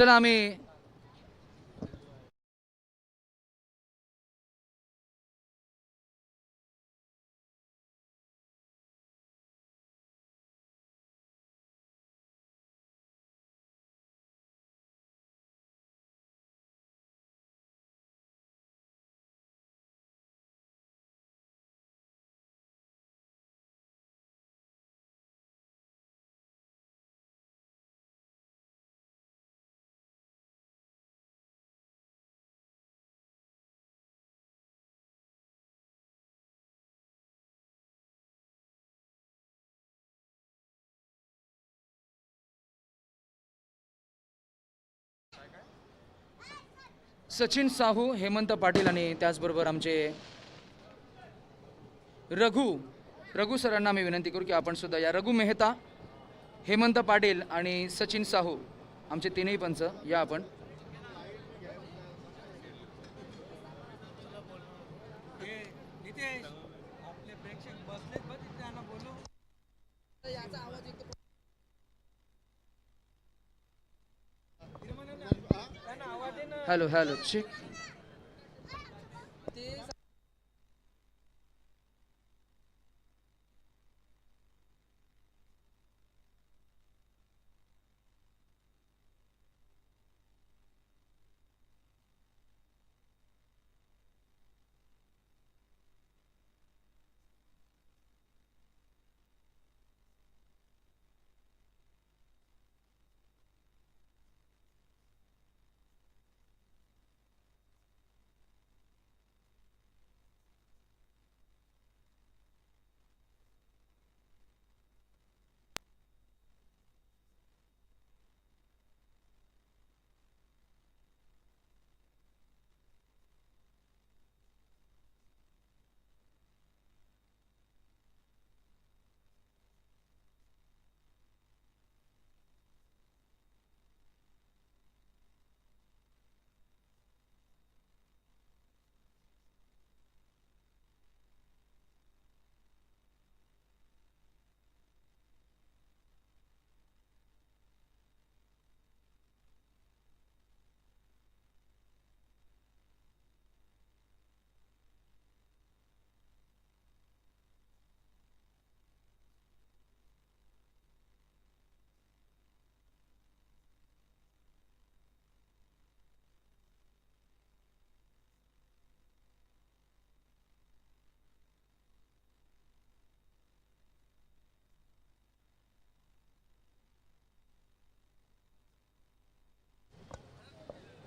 चला सचिन साहू हेमंत पाटील आणि त्याचबरोबर आमचे रघु रघु सरांना मी विनंती करू की आपण सुद्धा या रघु मेहता हेमंत पाटील आणि सचिन साहू आमचे तीनही पंच या आपण आवाज आहे ना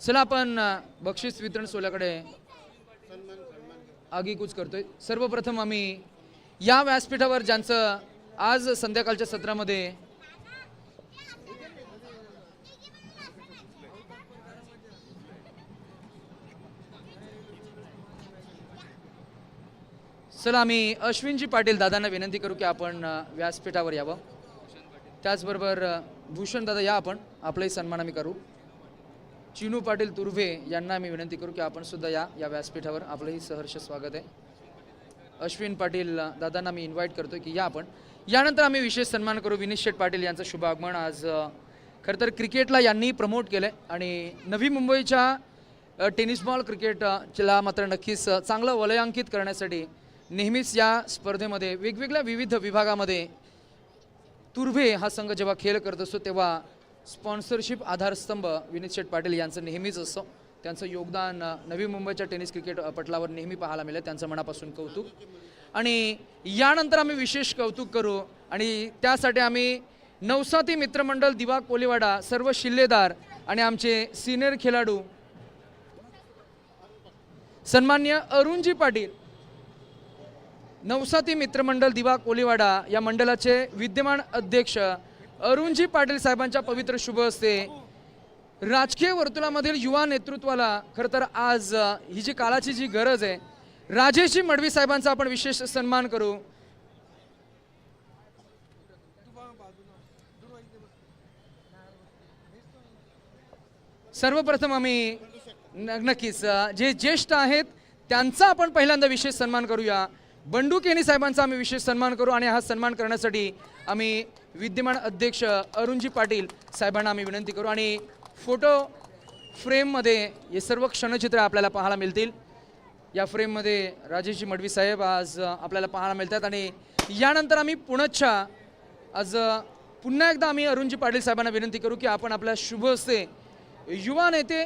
चला आपण बक्षीस वितरण सोहळ्याकडे आगीकूच करतोय. सर्वप्रथम आम्ही या व्यासपीठावर ज्यांचं आज संध्याकाळच्या सत्रामध्ये चला आम्ही अश्विनजी पाटील दादांना विनंती करू की आपण व्यासपीठावर यावं. त्याचबरोबर भूषण दादा या आपण आपलाही सन्मान आम्ही करू. चिनू पाटील तुर्भे यांना मी विनंती करू की आपण सुद्धा या या व्यासपीठावर आपलंही सहर्ष स्वागत आहे. अश्विन पाटील दादांना मी इन्व्हाइट करतो की या आपण. यानंतर आम्ही विशेष सन्मान करू विनीत शेठ पाटील यांचं शुभ आगमन आज खरं तर क्रिकेटला यांनी प्रमोट केलं आहे आणि नवी मुंबईच्या टेनिस बॉल क्रिकेटला मात्र नक्कीच चांगलं वलयांकित करण्यासाठी नेहमीच या स्पर्धेमध्ये वेगवेगळ्या विविध विभागामध्ये तुर्भे हा संघ जेव्हा खेळ करत असतो तेव्हा स्पॉन्सरशिप आधारस्तंभ विनीत शेठ पाटील यांचं नेहमीच असतं. त्यांचं योगदान नवी मुंबईच्या टेनिस क्रिकेट पटलावर नेहमी पाहायला मिळेल त्यांचं मनापासून कौतुक. आणि यानंतर आम्ही विशेष कौतुक करू आणि त्यासाठी आम्ही नवसाती मित्रमंडळ दिवा कोलीवाडा सर्व शिल्लेदार आणि आमचे सिनियर खेळाडू सन्मान्य अरुणजी पाटील नवसाती मित्रमंडळ दिवा कोलीवाडा या मंडळाचे विद्यमान अध्यक्ष अरुणजी पाटील साहेबांच्या पवित्र शुभ असते राजकीय वर्तुळामधील युवा नेतृत्वाला खरं तर आज ही जी काळाची जी गरज आहे राजेशजी मडवी साहेबांचा आपण विशेष सन्मान करू. सर्वप्रथम आम्ही न- नक्कीच जे ज्येष्ठ आहेत त्यांचा आपण पहिल्यांदा विशेष सन्मान करूया. बंडू केनी साहेबांचा आम्ही विशेष सन्मान करू आणि हा सन्मान करण्यासाठी आम्ही विद्यमान अध्यक्ष अरुणजी पाटील साहेबांना आम्ही विनंती करू आणि फोटो फ्रेममध्ये हे सर्व क्षणचित्र आपल्याला पाहायला मिळतील. या फ्रेममध्ये राजेशजी मडवी साहेब आज आपल्याला पाहायला मिळतात आणि यानंतर आम्ही पुणच्या आज पुन्हा एकदा आम्ही अरुणजी पाटील साहेबांना विनंती करू की आपण आपल्या शुभ असते युवा नेते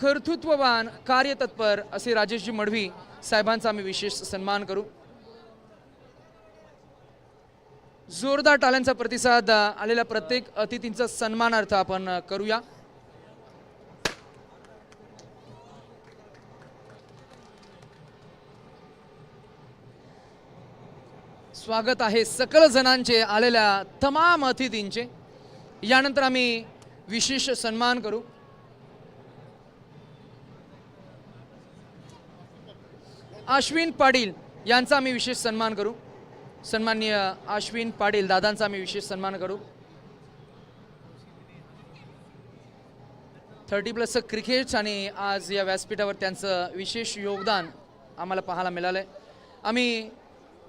कर्तृत्ववान कार्यतत्पर असे राजेशजी मडवी साहेबांचा आम्ही विशेष सन्मान करू. जोरदार टाळ्यांचा प्रतिसाद आलेल्या प्रत्येक अतिथींचा सन्मानार्थ आपण करूया. स्वागत आहे सकल जणांचे आलेल्या तमाम अतिथींचे. यानंतर आम्ही विशेष सन्मान करू. अश्विन पाटील यांचा आम्ही विशेष सन्मान करू. सन्माननीय अश्विन पाटील दादांचा आम्ही विशेष सन्मान करू. थर्टी प्लस क्रिकेट्स आणि आज या व्यासपीठावर त्यांचं विशेष योगदान आम्हाला पाहायला मिळालं आहे आम्ही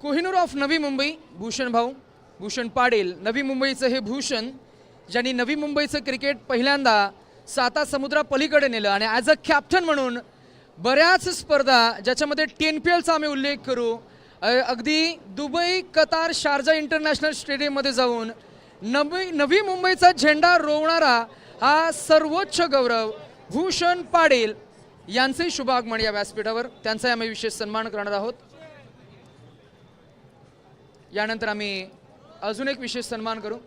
कोहिनूर ऑफ नवी मुंबई भूषण भाऊ भूषण पाटील नवी मुंबईचं हे भूषण ज्यांनी नवी मुंबईचं क्रिकेट पहिल्यांदा साता समुद्रापलीकडे नेलं आणि ॲज अ कॅप्टन म्हणून बऱ्याच स्पर्धा ज्याच्यामध्ये टेन पी एलचा आम्ही उल्लेख करू अगदी दुबई कतार शारजा इंटरनॅशनल स्टेडियममध्ये जाऊन नवी नवी मुंबईचा झेंडा रोवणारा हा सर्वोच्च गौरव भूषण पाटील यांचंही शुभागमन या व्यासपीठावर. त्यांचाही आम्ही विशेष सन्मान करणार आहोत. यानंतर आम्ही अजून एक विशेष सन्मान करू.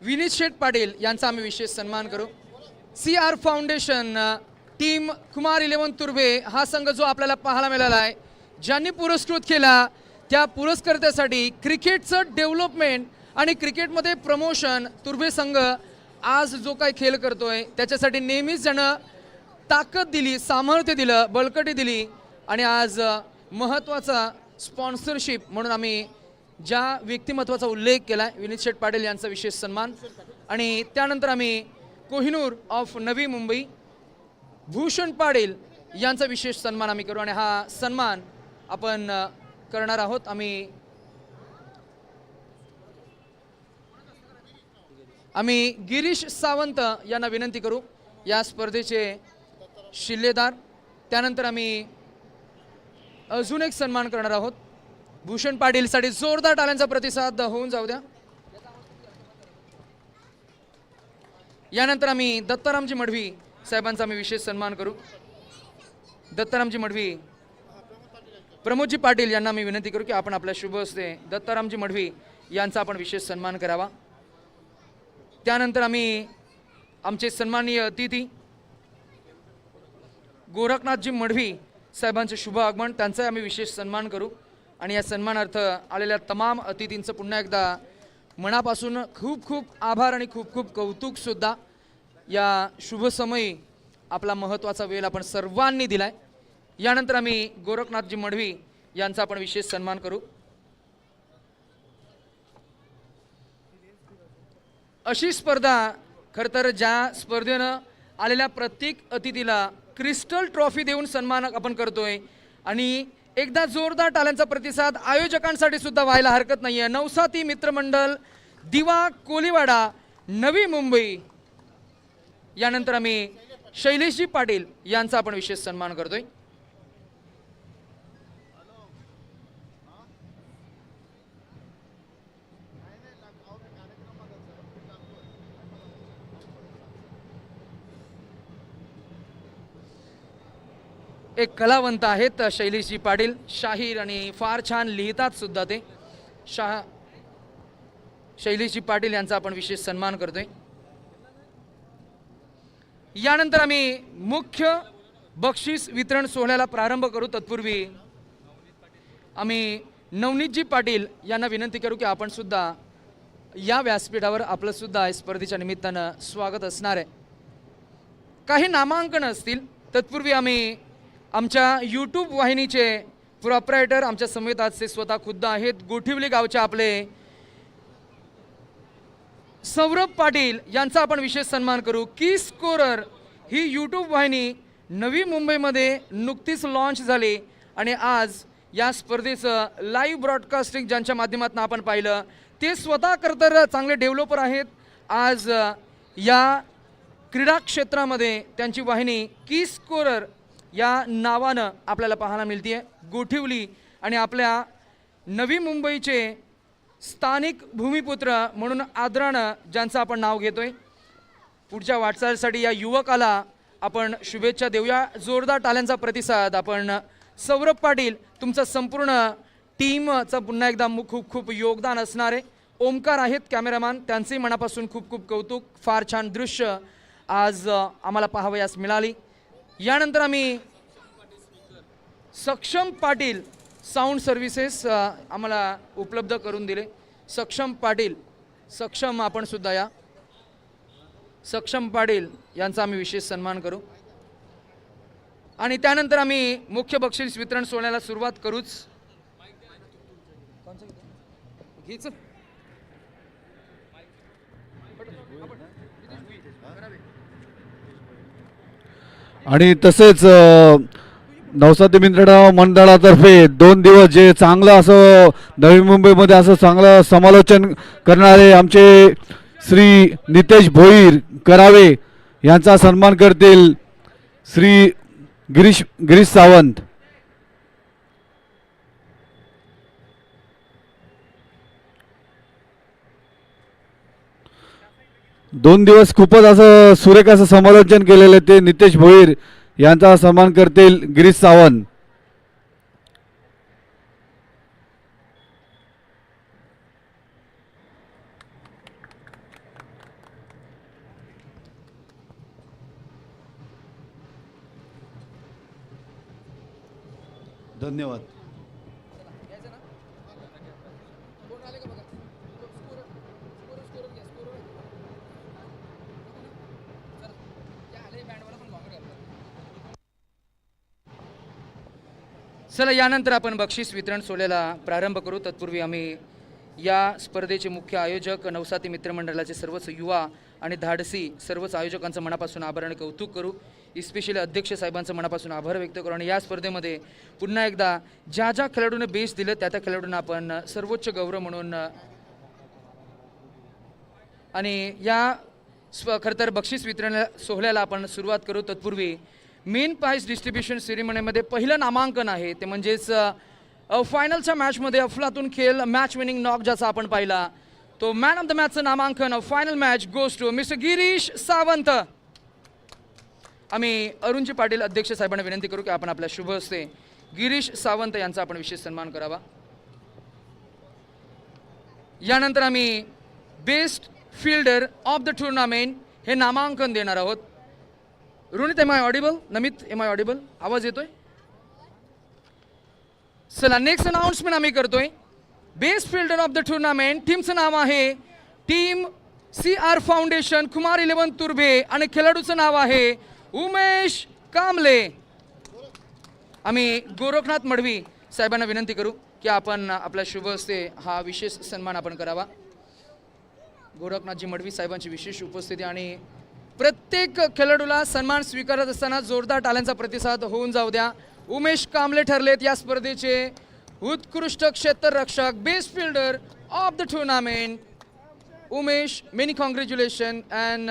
विनीत शेठ पाटील यांचा आम्ही विशेष सन्मान करू. C R foundation team Kumar eleven Turbhe हा संघ जो आपल्याला पाहायला मिळाला आहे. ज्यांनी पुरस्कृत केला त्या पुरस्कर्त्यासाठी क्रिकेटचं डेव्हलपमेंट आणि क्रिकेटमध्ये प्रमोशन तुर्भे संघ आज जो काही खेळ करतोय त्याच्यासाठी नेहमीच ज्यानं ताकद दिली सामर्थ्य दिलं बळकटी दिली आणि आज महत्त्वाचा स्पॉन्सरशिप म्हणून आम्ही ज्या व्यक्तिमत्वाचा उल्लेख केला आहे विनीत शेठ पाटील यांचा विशेष सन्मान आणि त्यानंतर आम्ही कोहिनूर ऑफ नवी मुंबई भूषण पाटील यांचा विशेष सन्मान आम्ही करू. आणि हा सन्मान आपण करणार आहोत. आम्ही आम्ही गिरीश सावंत यांना विनंती करू. या स्पर्धेचे शिल्लेदार. त्यानंतर आम्ही अजून एक सन्मान करणार आहोत. भूषण पाटीलसाठी जोरदार टाळ्यांचा प्रतिसाद होऊन जाऊ द्या. यानंतर आम्ही दत्तारामजी मढवी साहेबांचा आम्ही विशेष सन्मान करू. दत्तारामजी मढवी प्रमोदजी पाटील यांना मी विनंती करू की आपण आपल्या शुभ असते दत्तारामजी मढवी यांचा आपण विशेष सन्मान करावा. त्यानंतर आम्ही आमचे सन्माननीय अतिथी गोरखनाथजी मढवी साहेबांचे शुभ आगमन त्यांचाही आम्ही विशेष सन्मान करू. आणि या सन्मानार्थ आलेल्या तमाम अतिथींचं पुन्हा एकदा मनापासून खूप खूप आभार आणि खूप खूप कौतुकसुद्धा या शुभसमयी आपला महत्त्वाचा वेळ आपण सर्वांनी दिला आहे यानंतर आम्ही गोरखनाथजी मडवी यांचा आपण विशेष सन्मान करू. अशी स्पर्धा खरं तर ज्या स्पर्धेनं आलेल्या प्रत्येक अतिथीला क्रिस्टल ट्रॉफी देऊन सन्मान आपण करतोय आणि एकदा जोरदार टाल्यांचा प्रतिसाद आयोजकांसाठी सुद्धा व्हायला हरकत नाही आहे नवसाती मित्रमंडळ दिवा कोलीवाडा नवी मुंबई यानंतर आम्ही शैलेशजी पाटील यांचा आपण विशेष सन्मान करतोय. एक कलावंत आहेत शैलेशजी पाटील. शाहीर आणि फार छान लिहितात सुद्धा ते. शाह शैलेशजी पाटील यांचा आपण विशेष सन्मान करतोय. यानंतर आम्ही मुख्य बक्षीस वितरण सोहळ्याला प्रारंभ करू. तत्पूर्वी आम्ही नवनीतजी पाटील यांना विनंती करू की आपण सुद्धा या व्यासपीठावर आपलंसुद्धा स्पर्धेच्या निमित्तानं स्वागत असणार आहे. काही नामांकन असतील. तत्पूर्वी आम्ही आमच्या यूट्यूब वाहिनीचे प्रॉपरायटर आमच्या समेत आजचे स्वतः खुद्द आहेत. गोठिवली गावचे आपले सौरभ पाटील यांचा आपण विशेष सन्मान करू. की स्कोरर ही यूट्यूब वाहिनी नवी मुंबईमध्ये नुकतीच लॉन्च झाली आणि आज या स्पर्धेचं लाईव्ह ब्रॉडकास्टिंग ज्यांच्या माध्यमातून आपण पाहिलं ते स्वतः खरं तर चांगले डेव्हलपर आहेत. आज या क्रीडा क्षेत्रामध्ये त्यांची वाहिनी की स्कोरर या नावानं आपल्याला पाहायला मिळते गोठिवली आणि आपल्या नवी मुंबईचे स्थानिक भूमिपुत्र म्हणून आदरानं ज्यांचं आपण नाव घेतोय पुढच्या वाटचालीसाठी या युवकाला आपण शुभेच्छा देऊया. जोरदार टाल्यांचा प्रतिसाद आपण सौरभ पाटील तुमचं संपूर्ण टीमचं पुन्हा एकदा खूप खूप योगदान असणारे ओमकार आहेत कॅमेरामॅन त्यांचंही मनापासून खूप खूप कौतुक. फार छान दृश्य आज आम्हाला पाहावयास मिळाली. यानंतर आम्ही सक्षम पाटील साऊंड सर्व्हिसेस आम्हाला उपलब्ध करून दिले. सक्षम पाटील सक्षम आपण सुद्धा या. सक्षम पाटील यांचा आम्ही विशेष सन्मान करू. आणि त्यानंतर आम्ही मुख्य बक्षीस वितरण सोहळ्याला सुरुवात करूच. आणि तसेच अ, नवसाती मंडळातर्फे दोन दिवस जे चांगलं असं नवी मुंबईमध्ये असं चांगलं समालोचन करणारे आमचे श्री नितेश भोईर करावे यांचा सन्मान करतील श्री गिरीश गिरीश सावंत. दोन दिवस खूपच असं सुरेख असं समालोचन केलेलं आहे ते नितेश भोईर यांचा सन्मान करतील गिरीश सावंत. धन्यवाद. चला यानंतर आपण बक्षीस वितरण सोहळ्याला प्रारंभ करू. तत्पूर्वी आम्ही या स्पर्धेचे मुख्य आयोजक नवसाती मित्रमंडळाचे सर्वच युवा आणि धाडसी सर्वच आयोजकांचं मनापासून आभार आणि कौतुक करू. इस्पेशली अध्यक्ष साहेबांचं मनापासून आभार व्यक्त करू आणि या स्पर्धेमध्ये पुन्हा एकदा ज्या ज्या खेळाडूने बेस दिलं त्या त्या खेळाडूंना आपण सर्वोच्च गौरव म्हणून आणि या स्व खरं तर बक्षीस वितरण सोहळ्याला आपण सुरुवात करू. तत्पूर्वी मेन प्राईज डिस्ट्रीब्युशन सेरेमनीमध्ये पहिलं नामांकन आहे. ते म्हणजेच फायनलच्या मॅचमध्ये अफलातून खेळ मॅच विनिंग नॉक ज्याचा आपण पाहिला. तो मॅन ऑफ द मॅचचं नामांकन final match goes to mister Girish Sawant. आम्ही अरुणजी पाटील अध्यक्ष साहेबांना विनंती करू की आपण आपल्या शुभ हस्ते गिरीश सावंत यांचा आपण विशेष सन्मान करावा. यानंतर आम्ही best fielder of the tournament हे नामांकन देणार आहोत. Ronit M I audible Namit M I audible आवाज येतोय चला नेक्स्ट अनाउन्समेंट आम्ही करतोय best fielder of the tournament टीमचं नाव आहे team C R foundation Kumar eleven Turbhe आणि खेळाडूचं नाव आहे उमेश कामले आम्ही गोरखनाथ मडवी साहेबांना विनंती करू की आपण आपल्या शुभ हस्ते हा विशेष सन्मान आपण करावा गोरखनाथजी मडवी साहेबांची विशेष उपस्थिती आणि प्रत्येक खेळाडूला सन्मान स्वीकारत असताना जोरदार टाल्यांचा प्रतिसाद होऊन जाऊ द्या. उमेश कांबले ठरलेत या स्पर्धेचे उत्कृष्ट क्षेत्ररक्षक best fielder of the tournament Umesh many congratulation and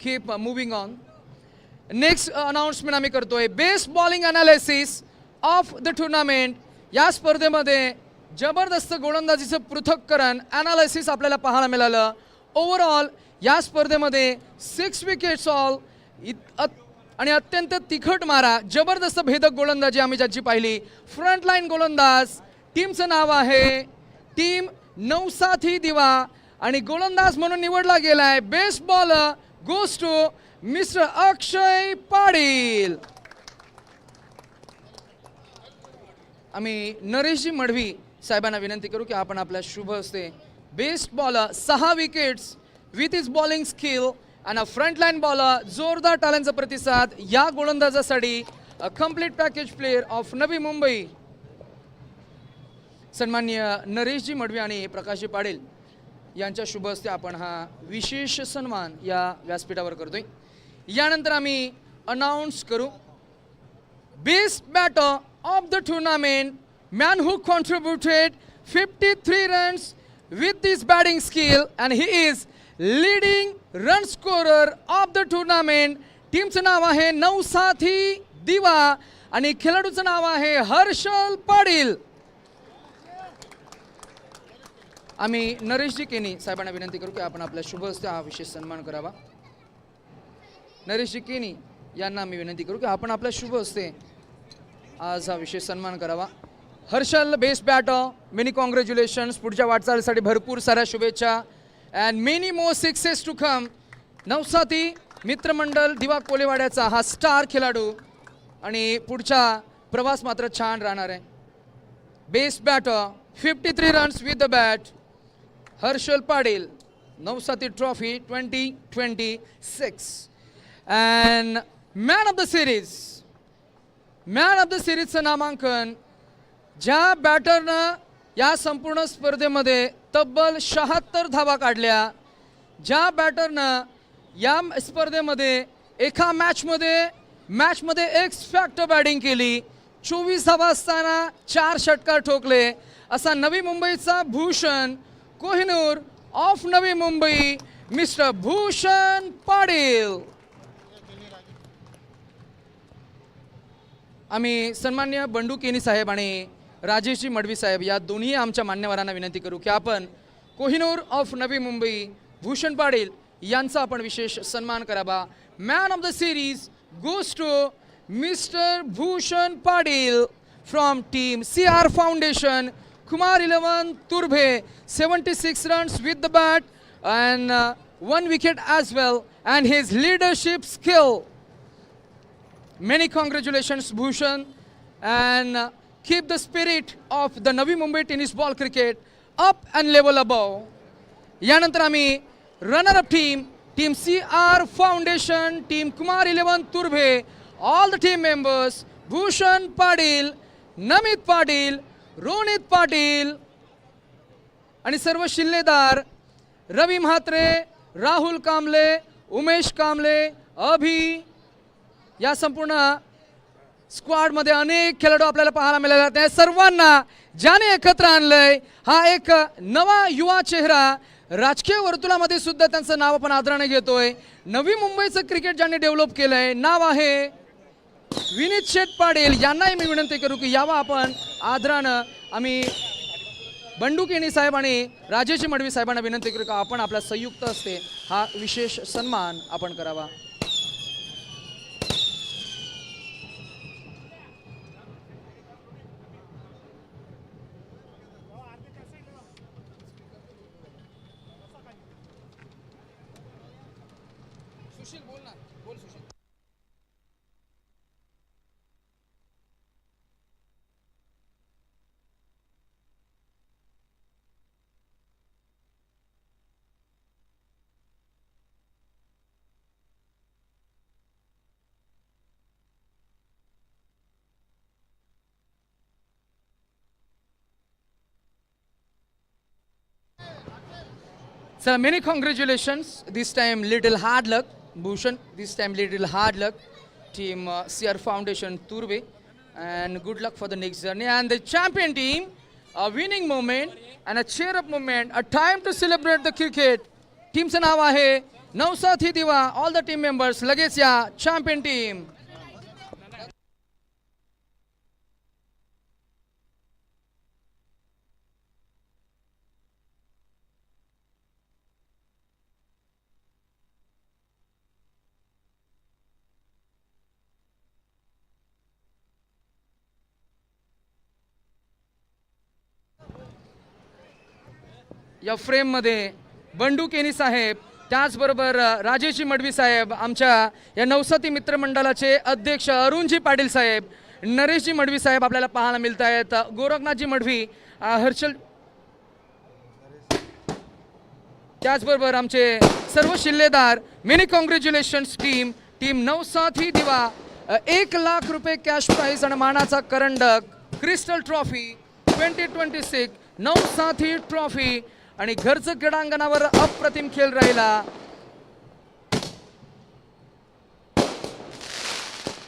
keep moving on next announcement आम्ही करतोय. Best bowling analysis of the tournament या स्पर्धेमध्ये जबरदस्त गोलंदाजीचं पृथक्करण अनालिसिस आपल्याला पाहायला मिळालं. ओव्हरऑल या स्पर्धेमध्ये सिक्स विकेट्स ऑल आणि अत्यंत तिखट मारा जबरदस्त भेदक गोलंदाजी आम्ही ज्याची पाहिली. फ्रंटलाईन गोलंदाज टीमचं नाव आहे टीम नवसाथी दिवा. आणि गोलंदाज म्हणून निवडला गेलाय best ball goes to mister Akshay Patil. आम्ही नरेशजी मडवी साहेबांना विनंती करू की आपण आपल्या शुभ असते बेस्ट बॉल सहा wickets with is bowling skill आणि अ फ्रंटलाईन बॉलर जोरदार टाळ्यांचा प्रतिसाद या गोलंदाजासाठी a complete package player of Navi Mumbai सन्मान्य नरेशजी मडवी आणि प्रकाशजी पाटील यांच्या शुभ हस्ते आपण हा विशेष सन्मान या व्यासपीठावर करतोय. यानंतर आम्ही अनाऊन्स करू. Best batter of the tournament man who contributed fifty three runs with this batting skill and he is leading run scorer of the tournament टीमचं नाव आहे नवसाथी दिवा आणि खेळाडूचं नाव आहे हर्षल पाटील. आम्ही नरेशजी केनी साहेबांना विनंती करू की आपण आपल्या शुभ हस्ते हा विशेष सन्मान करावा. नरेशजी केनी यांना आम्ही विनंती करू की आपण आपल्या शुभ हस्ते आज हा विशेष सन्मान करावा. Harshal best bat many congratulations पुढच्या वाटचालीसाठी भरपूर साऱ्या शुभेच्छा. And many more sixes to come Navsati मित्रमंडळ दिवा कोलेवाड्याचा हा स्टार खेळाडू आणि पुढचा प्रवास मात्र छान राहणार आहे. Best batter fifty three runs with the bat Harshal Patil Navsati trophy twenty twenty six and man of the series man of the सिरीजचं नामांकन ज्या बॅटरनं या संपूर्ण स्पर्धेमध्ये तब्बल शहात्तर धावा काढल्या. ज्या बॅटरनं या स्पर्धेमध्ये एका मॅचमध्ये मॅचमध्ये एक फॅक्टर बॅटिंग केली. चोवीस धावा असताना चार षटकार ठोकले. असा नवी मुंबईचा भूषण कोहिनूर ऑफ नवी मुंबई मिस्टर भूषण पाटील. आम्ही सन्मान्य बंडू केनी साहेब आणि राजेशजी मडवी साहेब या दोन्ही आमच्या मान्यवरांना विनंती करू की आपण कोहिनूर ऑफ नवी मुंबई भूषण पाटील यांचा आपण विशेष सन्मान करावा. Man of the series goes to mister Bhushan Patil from team C R foundation Kumar eleven Turbhe seventy six runs with the bat and one wicket as well and his leadership skill many congratulations Bhushan and keep the spirit of the Navi Mumbai tennis ball cricket up and level above. यानंतर आम्ही runner up team team C R foundation team Kumar eleven Turbhe all the team members Bhushan Patil Namit Patil Ronit Patil आणि सर्व शिल्लेदार रवी म्हात्रे राहुल कांबळे उमेश कांबळे अभि या संपूर्ण स्क्वॉडमध्ये अनेक खेळाडू आपल्याला पाहायला मिळाले त्या सर्वांना ज्याने एकत्र आणलंय हा एक नवा युवा चेहरा राजकीय वर्तुळामध्ये सुद्धा त्यांचं नाव आपण आदराने घेतोय. नवी मुंबईचं क्रिकेट ज्यांनी डेव्हलप केलंय नाव आहे विनीत शेठ पाटील यांनाही मी विनंती करू की यावा आपण आदरानं आम्ही बंडू केणी साहेब आणि राजेश मडवी साहेबांना विनंती करू का आपण आपला संयुक्त असते हा विशेष सन्मान आपण करावा. So many congratulations. This time little hard luck, Bhushan. This time little hard luck, team uh, CR Foundation Turve, and good luck for the next journey. And the champion team, a winning moment and a cheer up moment, a time to celebrate the cricket. टीमचं नाव आहे नवसाथी दिवा all the team members लगेच या champion team या फ्रेममध्ये बंडू केनी साहेब त्याचबरोबर राजेशी राजेशजी मडवी साहेब आमच्या या नवसाती मित्रमंडळाचे अध्यक्ष अरुणजी पाटील साहेब नरेशजी मडवी साहेब आपल्याला पाहायला मिळत आहेत गोरखनाथजी मडवी हर्षल त्याचबरोबर आमचे सर्व शिल्लेदार many congratulations team team Navsathi दिवा एक लाख रुपये कॅश प्राईज आणि मानाचा करंडक crystal trophy twenty twenty six Navsathi trophy आणि घरचं क्रीडांगणावर अप्रतिम खेळ राहिला.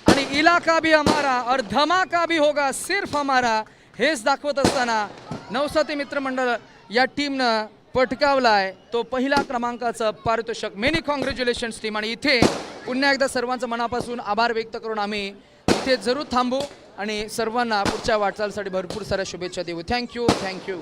आणि इलाका भी हमारा और धमाका भी होगा सिर्फ हमारा हेच दाखवत असताना नवसाती मित्रमंडळ या टीमनं पटकावलाय. तो पहिला क्रमांकाचं पारितोषिक. मेनी कॉंग्रॅच्युलेशन्स टीम आणि इथे पुन्हा एकदा सर्वांचं मनापासून आभार व्यक्त करून आम्ही इथे जरूर थांबू आणि सर्वांना पुढच्या वाटचालीसाठी भरपूर साऱ्या शुभेच्छा देऊ. Thank you thank you